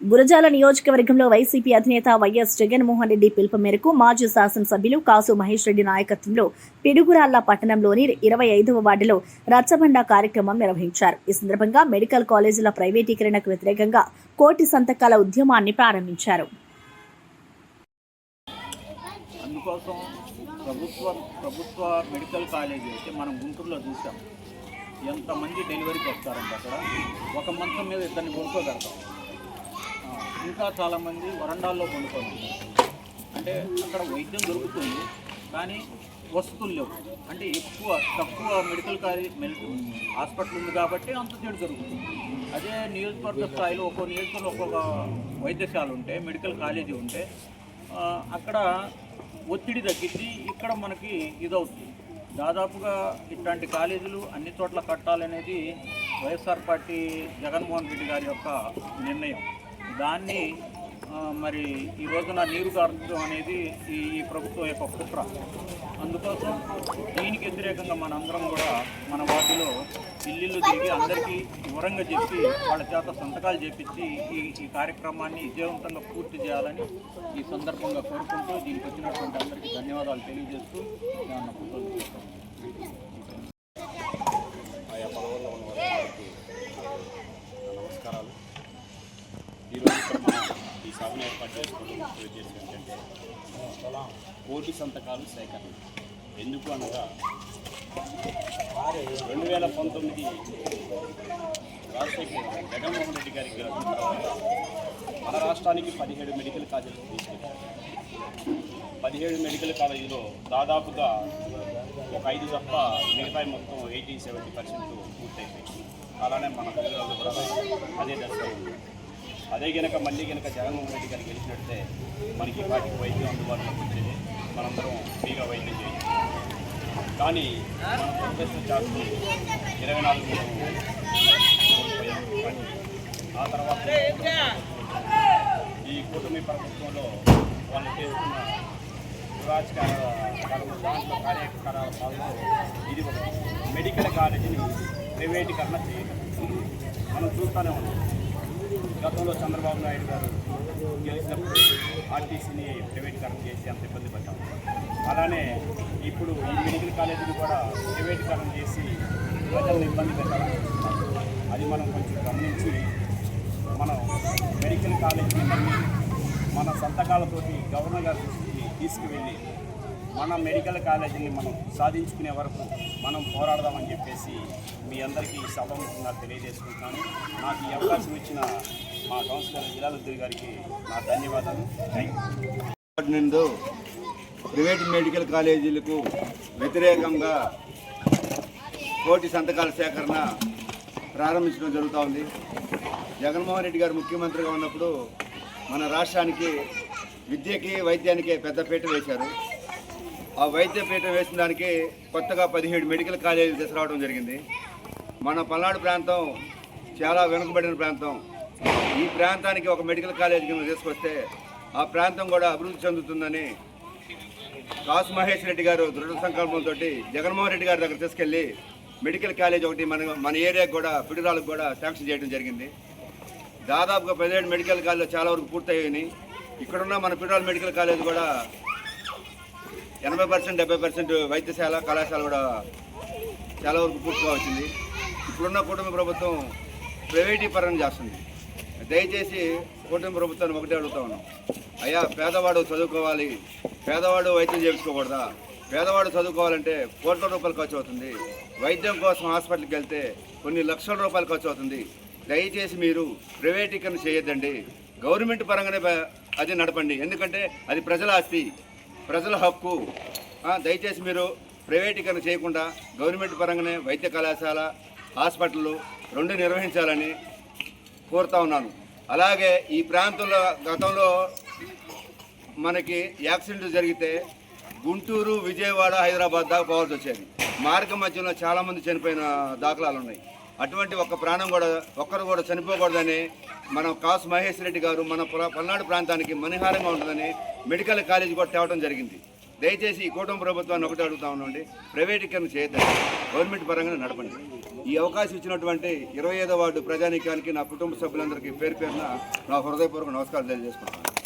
గురజాల నియోజకవర్గంలో వైసీపీ అధినేత వైఎస్ జగన్మోహన్ రెడ్డి పిలుపు మేరకు మాజీ శాసనసభ్యులు కాసు మహేష్ రెడ్డి నాయకత్వంలో పిడుగురాళ్ళ పట్టణంలోని ఇరవై ఐదవ వార్డులో రచ్చబండ కార్యక్రమం నిర్వహించారు. ఈ సందర్భంగా మెడికల్ కాలేజీల ప్రైవేటీకరణకు వ్యతిరేకంగా కోటి సంతకాల ఉద్యమాన్ని ప్రారంభించారు. అందుకోసం ప్రభుత్వ ప్రభుత్వ మెడికల్ కాలేజీ అయితే మనం గుంటూరులో చూసాం. ఎంతమంది డెలివరీకి వస్తారంట అక్కడ ఒక మంచం మీద ఇద్దరిని కొనుక్కోగలుగుతాం ఇంకా చాలామంది వరండాల్లో పండుకుంటున్నారు అంటే అక్కడ వైద్యం దొరుకుతుంది కానీ వసతులు లేవు. అంటే ఎక్కువ తక్కువ మెడికల్ కాలేజ్ హాస్పిటల్ ఉంది కాబట్టి అంత చెడు జరుగుతుంది. అదే నియోజకవర్గ స్థాయిలో ఒక్కో నియోజకవర్గంలో ఒక్కొక్క వైద్యశాల ఉంటే మెడికల్ కాలేజీ ఉంటే అక్కడ ఒత్తిడి తగ్గించి ఇక్కడ మనకి ఇదవుతుంది. దాదాపుగా ఇట్లాంటి కాలేజీలు అన్ని చోట్ల కట్టాలనేది వైఎస్ఆర్ పార్టీ జగన్మోహన్ రెడ్డి గారి యొక్క నిర్ణయం. దాన్ని మరి ఈ రోజున నీరు కారడం అనేది ఈ ఈ ప్రభుత్వం యొక్క కుట్ర. అందుకోసం దీనికి వ్యతిరేకంగా మనందరం కూడా మన వాటిలో ఇల్లు తిరిగి అందరికీ వివరంగా చెప్పి వాళ్ళ చేత సంతకాలు చేపించి ఈ ఈ కార్యక్రమాన్ని విజయవంతంగా పూర్తి చేయాలని ఈ సందర్భంగా కోరుకుంటూ దీనికి వచ్చినటువంటి అందరికీ ధన్యవాదాలు తెలియజేస్తూ నా కృతజ్ఞతలు ఉద్దేశం ఏంటంటే కోటి సంతకాలు సేకరణ. ఎందుకు అనగా రెండు వేల పంతొమ్మిది రాజశేఖర్ జగన్మోహన్ రెడ్డి గారికి గెలిచిన తర్వాత మన రాష్ట్రానికి పదిహేడు మెడికల్ కాలేజీలు తీసుకెళ్ళారు పదిహేడు మెడికల్ కాలేజీలో దాదాపుగా ఒక ఐదు తప్ప మిగతా మొత్తం ఎయిటీ సెవెంటీ పర్సెంట్ పూర్తయిపోయింది అలానే మన పిల్లలు కూడా అదే దశలో ఉంది అదే గనక మళ్ళీ గనక జగన్మోహన్ రెడ్డి గారు గెలిచినట్టే మనకి వాటికి వైద్యం అందుబాటులో వచ్చేది. మనందరం ఫ్రీగా వైద్యం చేయాలి కానీ మన ప్రొఫెసర్ ఛార్జ్లు ఇరవై నాలుగు ఆ తర్వాత ఈ కూటమి ప్రభుత్వంలో వాళ్ళు చేస్తున్న రాజకార దాంట్లో భాగంలో ఇది ఒక మెడికల్ కాలేజీని ప్రైవేటీకరణ చేయడం మనం చూస్తూనే ఉన్నాం. గతంలో చంద్రబాబు నాయుడు గారు గెలిచినప్పుడు ఆర్టీసీని ప్రైవేటీకరణ చేసి అంత ఇబ్బంది పడ్డాం. అలానే ఇప్పుడు ఈ మెడికల్ కాలేజీని కూడా ప్రైవేటీకరణ చేసి ప్రజలను ఇబ్బంది పెట్టాలనుకుంటున్నారు అది మనం కొంచెం గమనించి మనం మెడికల్ కాలేజీని మళ్ళీ మన సంతకాలతోటి గవర్నర్ గారి దృష్టికి తీసుకువెళ్ళి మన మెడికల్ కాలేజీని మనం సాధించుకునే వరకు మనం పోరాడదామని చెప్పేసి మీ అందరికీ సభముఖంగా తెలియజేసుకుంటున్నాను. నాకు ఈ అవకాశం ఇచ్చిన మా కౌన్సిలర్ జిల్లాలద్దరి గారికి నా ధన్యవాదాలు. నుండి ప్రైవేట్ మెడికల్ కాలేజీలకు వ్యతిరేకంగా కోటి సంతకాల సేకరణ ప్రారంభించడం జరుగుతూ ఉంది. జగన్మోహన్ రెడ్డి గారు ముఖ్యమంత్రిగా ఉన్నప్పుడు మన రాష్ట్రానికి విద్యకి వైద్యానికి పెద్దపీట వేశారు. ఆ వైద్య పీట వేసిన దానికి కొత్తగా పదిహేడు మెడికల్ కాలేజీలు తీసుకురావడం జరిగింది. మన పల్నాడు ప్రాంతం చాలా వెనుకబడిన ప్రాంతం. ఈ ప్రాంతానికి ఒక మెడికల్ కాలేజ్ కింద తీసుకొస్తే ఆ ప్రాంతం కూడా అభివృద్ధి చెందుతుందని కాసు మహేష్ రెడ్డి గారు దృఢ సంకల్పంతో జగన్మోహన్ రెడ్డి గారి దగ్గర తీసుకెళ్ళి మెడికల్ కాలేజ్ ఒకటి మన మన ఏరియాకు కూడా పిడురాలకు కూడా శాంక్షన్ చేయడం జరిగింది. దాదాపుగా పదిహేడు మెడికల్ కాలేజ్ చాలా వరకు పూర్తయ్యాయి. ఇక్కడున్న మన పిడురాల మెడికల్ కాలేజ్ కూడా ఎనభై పర్సెంట్ డెబ్బై పర్సెంట్ వైద్యశాల కళాశాల కూడా చాలా వరకు పూర్తిగా వచ్చింది. ఇప్పుడున్న కూటమి ప్రభుత్వం ప్రైవేటీకరణ చేస్తుంది. దయచేసి కూటమి ప్రభుత్వాన్ని ఒకటే అడుగుతా ఉన్నాం. అయ్యా పేదవాడు చదువుకోవాలి. పేదవాడు వైద్యం చేయించుకోకూడదా? పేదవాడు చదువుకోవాలంటే కోట్ల రూపాయలు ఖర్చు అవుతుంది. వైద్యం కోసం హాస్పిటల్కి వెళ్తే కొన్ని లక్షల రూపాయలు ఖర్చు అవుతుంది. దయచేసి మీరు ప్రైవేటీకరణ చేయొద్దండి. గవర్నమెంట్ పరంగానే అది నడపండి. ఎందుకంటే అది ప్రజల ఆస్తి ప్రజల హక్కు. దయచేసి మీరు ప్రైవేటీకరణ చేయకుండా గవర్నమెంట్ పరంగానే వైద్య కళాశాల హాస్పిటల్ రెండు నిర్వహించాలని కోరుతా ఉన్నాను. అలాగే ఈ ప్రాంతంలో గతంలో మనకి యాక్సిడెంట్ జరిగితే గుంటూరు విజయవాడ హైదరాబాద్ దాకా పోవాల్సి వచ్చేది. మార్గ మధ్యలో చాలామంది చనిపోయిన దాఖలాలు ఉన్నాయి. అటువంటి ఒక్క ప్రాణం కూడా ఒక్కరు కూడా చనిపోకూడదని మనం కాసు మహేష్ రెడ్డి గారు మన పల్నాడు ప్రాంతానికి మణిహారంగా ఉంటుందని మెడికల్ కాలేజ్ కూడా తేవడం జరిగింది. దయచేసి ఈ కూటమి ప్రభుత్వాన్ని ఒకటి అడుగుతా ఉండండి ప్రైవేటీకరణ చేయొద్దండి. గవర్నమెంట్ పరంగానే నడపండి. ఈ అవకాశం ఇచ్చినటువంటి ఇరవై ఐదో వార్డు ప్రజానీకానికి నా కుటుంబ సభ్యులందరికీ పేరు పేరున నా హృదయపూర్వక నమస్కారం తెలియజేసుకుంటాను